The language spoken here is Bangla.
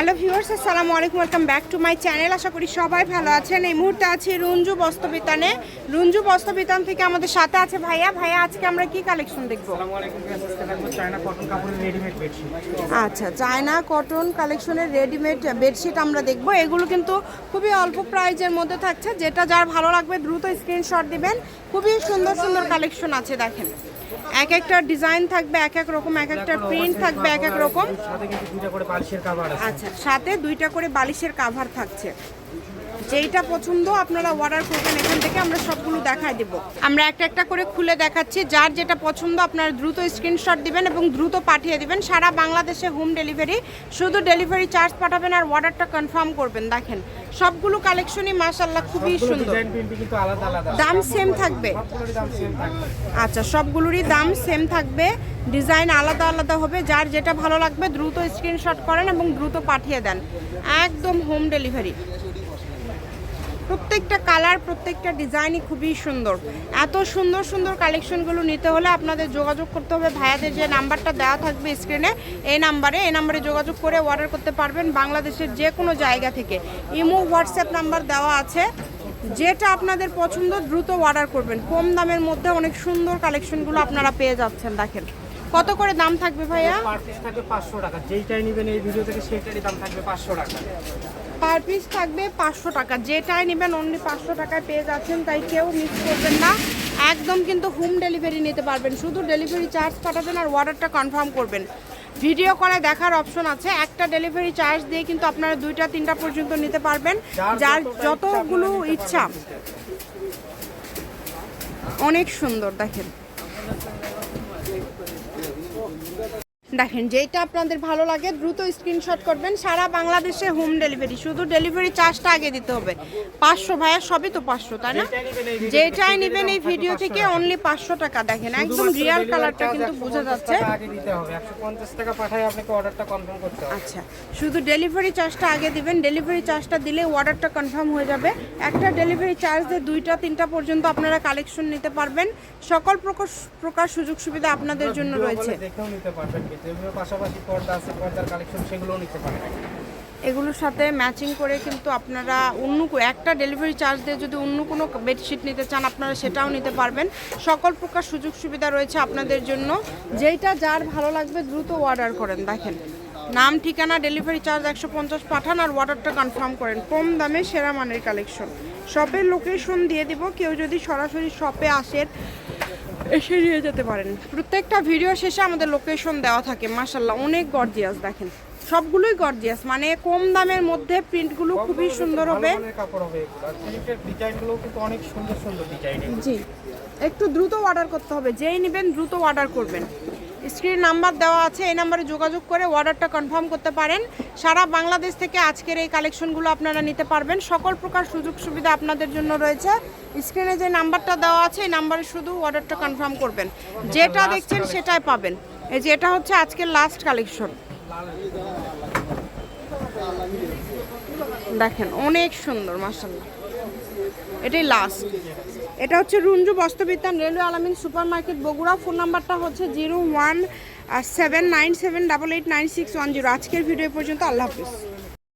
হ্যালো ভিউয়ার্স আসসালামু আলাইকুম welcome back to my channel. আশা করি সবাই ভালো আছেন। এই মুহূর্তে আছি রঞ্জু বস্ত্রবিতানে। রঞ্জু বস্ত্রবিতান থেকে আমাদের সাথে আছে ভাইয়া। ভাইয়া আজকে আমরা কি কালেকশন দেখব? আচ্ছা চায়না কটন কালেকশনের রেডিমেড বেডশিট আমরা দেখব। এগুলো কিন্তু খুবই অল্প প্রাইজের মধ্যে থাকছে। যেটা যার ভালো লাগবে দ্রুত স্ক্রিনশট দিবেন। খুবই সুন্দর সুন্দর কালেকশন আছে দেখেন। এক একটা ডিজাইন থাকবে এক এক রকম এক একটা প্রিন্ট থাকবে এক এক রকম। সাথে দুইটা করে বালিশের কাভার আচ্ছা সাথে দুইটা করে বালিশের কাভার থাকছে। যেইটা পছন্দ আপনারা অর্ডার করবেন এখান থেকে আমরা সবগুলো দেখাই দেব। আমরা একটা একটা করে খুলে দেখাচ্ছি। যার যেটা পছন্দ আপনারা দ্রুত স্ক্রিনশট দিবেন এবং দ্রুত পাঠিয়ে দিবেন। সারা বাংলাদেশে হোম ডেলিভারি শুধু ডেলিভারি চার্জ পাঠাবেন আর অর্ডারটা কনফার্ম করবেন। দেখেন সবগুলো কালেকশনই মাশাল্লাহ খুবই সুন্দর। দাম সেম থাকবে। আচ্ছা সবগুলোরই দাম সেম থাকবে। ডিজাইন আলাদা আলাদা হবে। যার যেটা ভালো লাগবে দ্রুত স্ক্রিনশট করেন এবং দ্রুত পাঠিয়ে দেন। একদম হোম ডেলিভারি প্রত্যেকটা কালার, প্রত্যেকটা ডিজাইনই খুবই সুন্দর। এত সুন্দর সুন্দর কালেকশনগুলো নিতে হলে আপনাদের যোগাযোগ করতে হবে। ভাইয়াদের যে নাম্বারটা দেওয়া থাকবে স্ক্রিনে এই নাম্বারে এই নাম্বারে যোগাযোগ করে অর্ডার করতে পারবেন বাংলাদেশের যে কোনো জায়গা থেকে। ইমো হোয়াটসঅ্যাপ নাম্বার দেওয়া আছে। যেটা আপনাদের পছন্দ, দ্রুত অর্ডার করবেন। কম দামের মধ্যে অনেক সুন্দর কালেকশনগুলো আপনারা পেয়ে যাচ্ছেন, দেখেন। কত করে দাম থাকবে ভাইয়া? পার পিস থাকবে পাঁচশো টাকা। যেইটাই নেবেন এই ভিডিও থেকে সেইটারই দাম থাকবে পাঁচশো টাকা। পার পিস থাকবে পাঁচশো টাকা। যেটাই নেবেন অনলি পাঁচশো টাকায় পেয়ে যাচ্ছেন তাই কেউ মিস করবেন না। একদম কিন্তু হোম ডেলিভারি নিতে পারবেন। শুধু ডেলিভারি চার্জ পাঠাবেন আর অর্ডারটা কনফার্ম করবেন। ভিডিও করে দেখার অপশন আছে। একটা ডেলিভারি চার্জ দিয়ে কিন্তু আপনারা দুইটা তিনটা পর্যন্ত নিতে পারবেন। যার যতগুলো ইচ্ছা। অনেক সুন্দর দেখেন। দেখেন যেটা আপনাদের ভালো লাগে দ্রুত স্ক্রিনশট করবেন। সারা বাংলাদেশে হোম ডেলিভারি শুধু ডেলিভারি চার্জটা আগে দিতে হবে। পাঁচশো ভাইয়া সবই তো পাঁচশো তাই না? যেটাই নেবেন এই ভিডিও থেকে অনলি পাঁচশো টাকা। দেখেন একদম রিয়াল কালারটা কিন্তু বোঝা যাচ্ছে। আচ্ছা শুধু ডেলিভারি চার্জটা আগে দিবেন ডেলিভারি চার্জটা দিলে অর্ডারটা কনফার্ম হয়ে যাবে। একটা ডেলিভারি চার্জ দিয়ে দুইটা তিনটা পর্যন্ত আপনারা কালেকশন নিতে পারবেন। সকল প্রকার প্রকার সুযোগ সুবিধা আপনাদের জন্য রয়েছে। দেখেও নিতে পারবেন এগুলোর পাশাপাশি পর্দা আছে, পর্দার কালেকশন সেগুলোও নিতে পারবেন এগুলোর সাথে ম্যাচিং করে কিন্তু আপনারা অন্য একটা ডেলিভারি চার্জ দিয়ে যদি অন্য কোনো বেডশিট নিতে চান, আপনারা সেটাও নিতে পারবেন। সকল প্রকার সুযোগ সুবিধা রয়েছে আপনাদের জন্য। যেইটা যার ভালো লাগবে দ্রুত অর্ডার করেন, দেখেন। নাম, ঠিকানা ডেলিভারি চার্জ একশো পঞ্চাশ পাঠান আর অর্ডারটা কনফার্ম করেন। কম দামে সেরা মানের কালেকশন শপের লোকেশন দিয়ে দিব। কেউ যদি সরাসরি শপে আসেন এসে নিয়ে যেতে পারেন। প্রত্যেকটা ভিডিও শেষে আমাদের লোকেশন দেওয়া থাকে। মাসাল্লাহ অনেক গর্জিয়াস দেখেন। সবগুলোই গর্জিয়াস মানে কম দামের মধ্যে প্রিন্টগুলো খুবই সুন্দর হবে। জি। একটু দ্রুত অর্ডার করতে হবে। যেই নেবেন দ্রুত অর্ডার করবেন। স্ক্রিন নাম্বার দেওয়া আছে, এই নাম্বারে যোগাযোগ করে অর্ডারটা কনফার্ম করতে পারেন। সারা বাংলাদেশ থেকে আজকের এই কালেকশনগুলো আপনারা নিতে পারবেন। সকল প্রকার সুযোগ সুবিধা আপনাদের জন্য রয়েছে। স্ক্রিনে যে নাম্বারটা দেওয়া আছে, এই নাম্বারে শুধু অর্ডারটা কনফার্ম করবেন। যেটা দেখছেন সেটাই পাবেন। এই যে এটা হচ্ছে আজকের লাস্ট কালেকশন দেখেন, অনেক সুন্দর মাসাল্লাহ এটাই লাস্ট এটা হচ্ছে Runju Bastrabitan railway Alamin super market Bogura. Phone নাম্বারটা হচ্ছে zero one seven nine seven double eight nine six one zero. আজকের ভিডিও পর্যন্ত আল্লাহ হাফিজ।